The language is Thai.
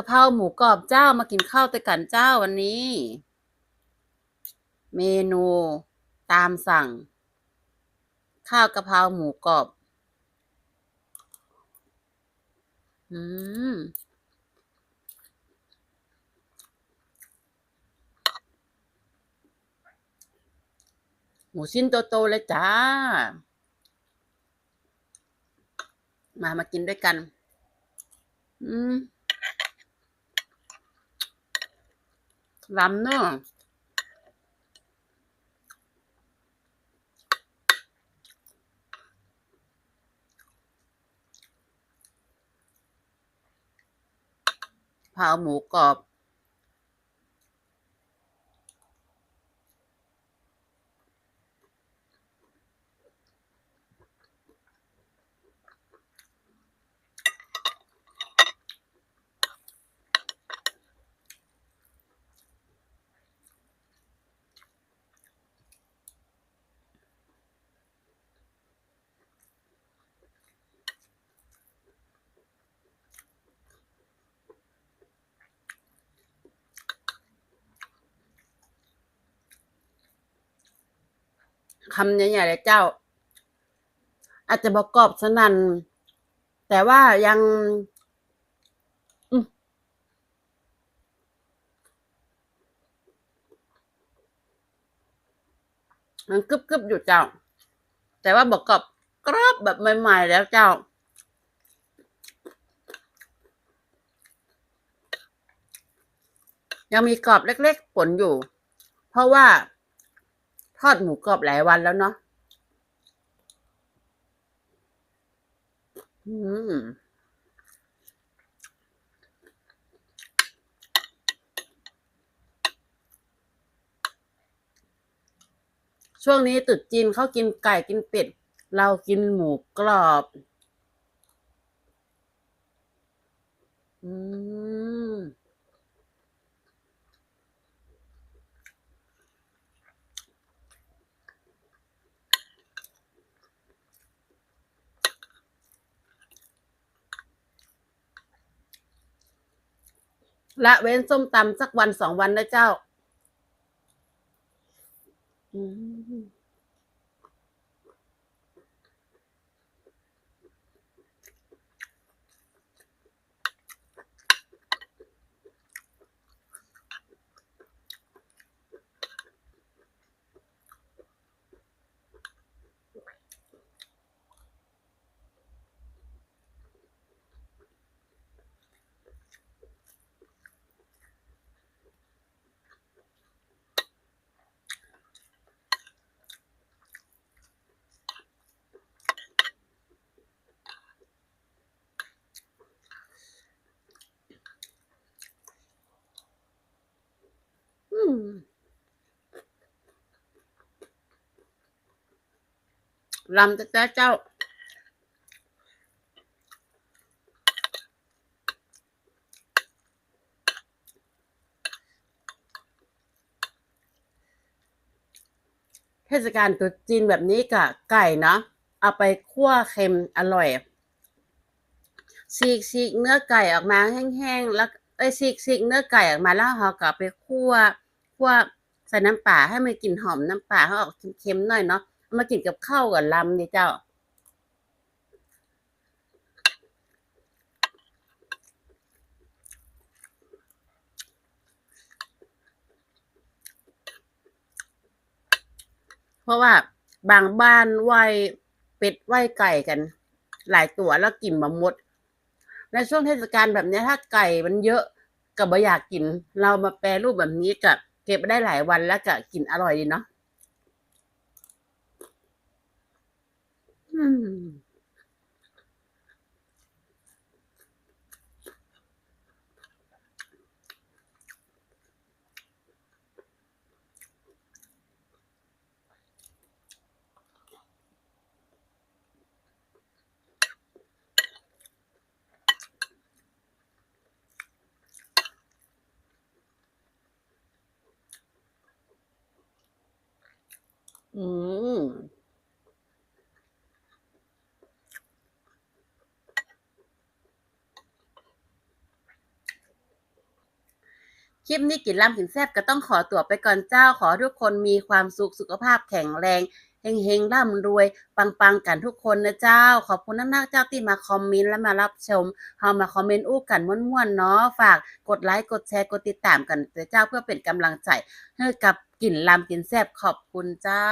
ะเพราหมูกรอบเจ้ามากินข้าวแต่กันเจ้าวันนี้ เมนูตามสั่ง ข้าวกะเพราหมูกรอบ อืมหมูชิ้นโตๆเลยจ้า มามากินด้วยกัน อืม ล้ำเนาะเผาหมูกรอบ คำใหญ่ๆเลยเจ้า อาจจะประกอบสนั่นแต่ว่ายังมันกรึบๆอยู่เจ้า แต่ว่าบอกกรอบกรอบแบบใหม่ ๆ แล้วเจ้า ยังมีกรอบเล็กๆปนอยู่ เพราะว่า ทอดหมูกรอบหลายวันแล้วเนาะอืมช่วงนี้ตรุษจีนเขากินไก่กินเป็ด เรากินหมูกรอบ อืม ละเว้นส้มตำสักวันสองวันนะเจ้า อืม อืม ลำจะจ้าเจ้า เทศกาลตรุษจีนแบบนี้กับไก่เนาะเอาไปคั่วเค็มอร่อยฉีกฉีกเนื้อไก่ออกมาแห้งๆแล้วเอ้ยฉีกฉีกเนื้อไก่ออกมาแล้วเราก็เอาไปคั่วคั่วใส่น้ำปลาให้มันกลิ่นหอมน้ำปลาให้ออกเค็มๆหน่อยเนาะ มากินกับข้าวกับลำนี่เจ้า เพราะว่าบางบ้านไหวเป็ดไหวไก่กัน หลายตัวแล้วกินบะมด ในช่วงเทศกาลแบบนี้ถ้าไก่มันเยอะก็บ่อยากกิน เรามาแปรรูปแบบนี้ก็เก็บได้หลายวันแล้วก็กินอร่อยดีเนาะ อืม อืม ค ลิปนี้กินล่ำกินแซ่บก็ต้องขอตัวไปก่อนเจ้าขอทุกคนมีความสุขสุขภาพแข็งแรงเฮงๆร่ำรวย ปังๆกันทุกคนนะเจ้า ขอบคุณนักๆเจ้าที่มาคอมเมนต์และมารับชมเฮามาคอมเมนต์อู้กันม่วนๆเนาะฝากกดไลค์กดแชร์กดติดตามกันเจ้าเพื่อเป็นกำลังใจให้กับกินลำกินแซ่บขอบคุณเจ้า